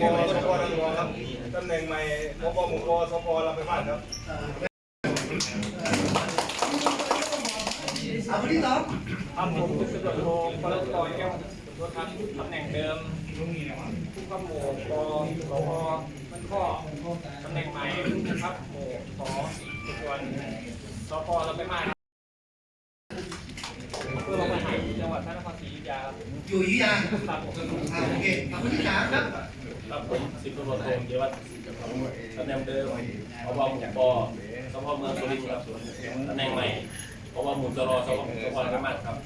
ปสปทางหลวงครับตำแหน่งใหม่พบมู่ปสปรับไปบ้านครับอาคนที่สองครับผมตำรวจโทปรตอยแก้วตัวทำตำแหน่งเดิมผู้ขับหมู่ปสพมันข้อตำแหน่งใหม่ผู้ขับหมู่สส่วนสพเราไปมาเพื่อลงมาหาจังหวัดพระนครศรีอยุธยาอยู่อยุธยาครับผมโอเคเอาคนที่สามครับ ครับผมสิบตำรวจโทเยวัฒน์ตำแหน่งเดิมพบหมู่ปอสพเมืองสุรินทร์ครับตำแหน่งใหม่พบหมู่จรสพสพกระมัดครับ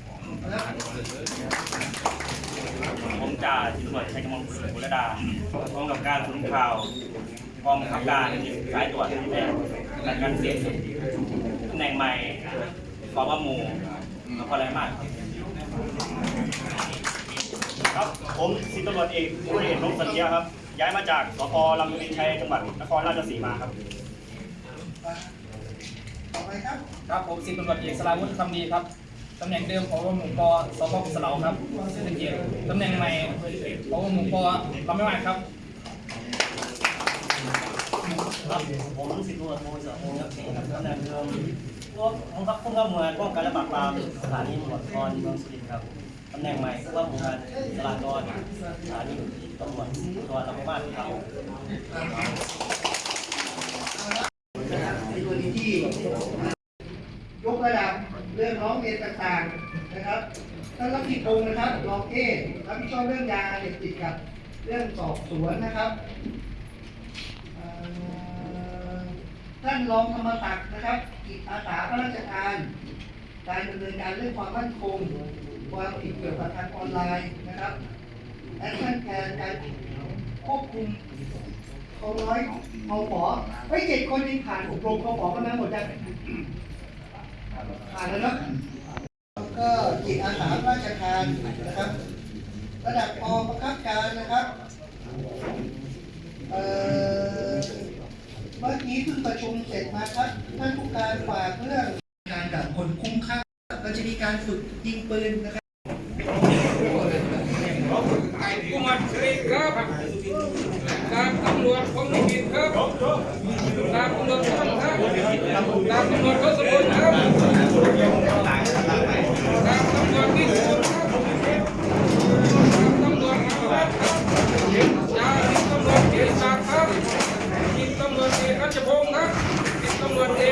ผมจ่าสิบตำรวจชัยกมลบุรดาพร้อมกับการสุนข่าวกองบังคับการสายตรวจแม่และการเสียตำแหน่งใหม่พบหมู่นครราชมาศครับ ผมสิบตำรวจเอกบุรเดชนพสันเทียครับ ย้ายมาจากสพลำพูนชัยจังหวัดนครราชสีมาครับ ต่อไปครับ ครับผมสิบตำรวจเอกสราวุฒิคำดีครับตำแหน่งเดิมของหมู่ปสพกุศลาครับเศรษฐกิจตำแหน่งใหม่ของหมู่ปเราไม่มาครับครับผมสิบตำรวจโทสพงศ์ยักษ์ศรีครับตำแหน่งเดิมผู้บังคับผู้บังคับหมู่งานป้องกันและปราบปรามสถานีตำรวจนครเมืองสุรินทร์ครับ ตำแหน่งใหม่ผู้บังคับหมู่งานจราจรสถานีตำรวจภูธรลำปางครับในกรณีที่ยกระดับเรื่องร้องเรียนต่างๆนะครับท่านรับผิดพงนะครับรองเอรับผิดชอบเรื่องยาเสพติดกับเรื่องสอบสวนนะครับท่านรองธรรมศักดิ์นะครับกิจอาสาพระราชทาน การดำเนินการเรื่องความมั่นคงความผิดเกี่ยวกับทางออนไลน์นะครับและท่นแทนการควบคุมเขาร้อยเขาขอไอ้เจ็ดคนยังผ่านอบรมเขาขอกันมาหมดยังผ่านแล้วเนาะก็จิตอาสาราชการนะครับ ระดับกองบังคับการนะครับเอ่อเมื่อกี้เพิ่งประชุมเสร็จมาครับท่านผู้การฝากเรื่อง ลคุ้มค่า เราจะมีการฝึกยิงปืนนะครับผู้มัดเชิญครับตามตำรวจผมไม่ผิดครับตามตำรวจอมครับตามตำรวจเขาสมบูรณ์ครับตามตำรวจที่สมบูครับตามตำรวจมาวัครับตาสิบตำรวจเกียรติศักดิ์ครับสิบตำรวจเอกรัชพงศ์ครับสิบตำรวจเอก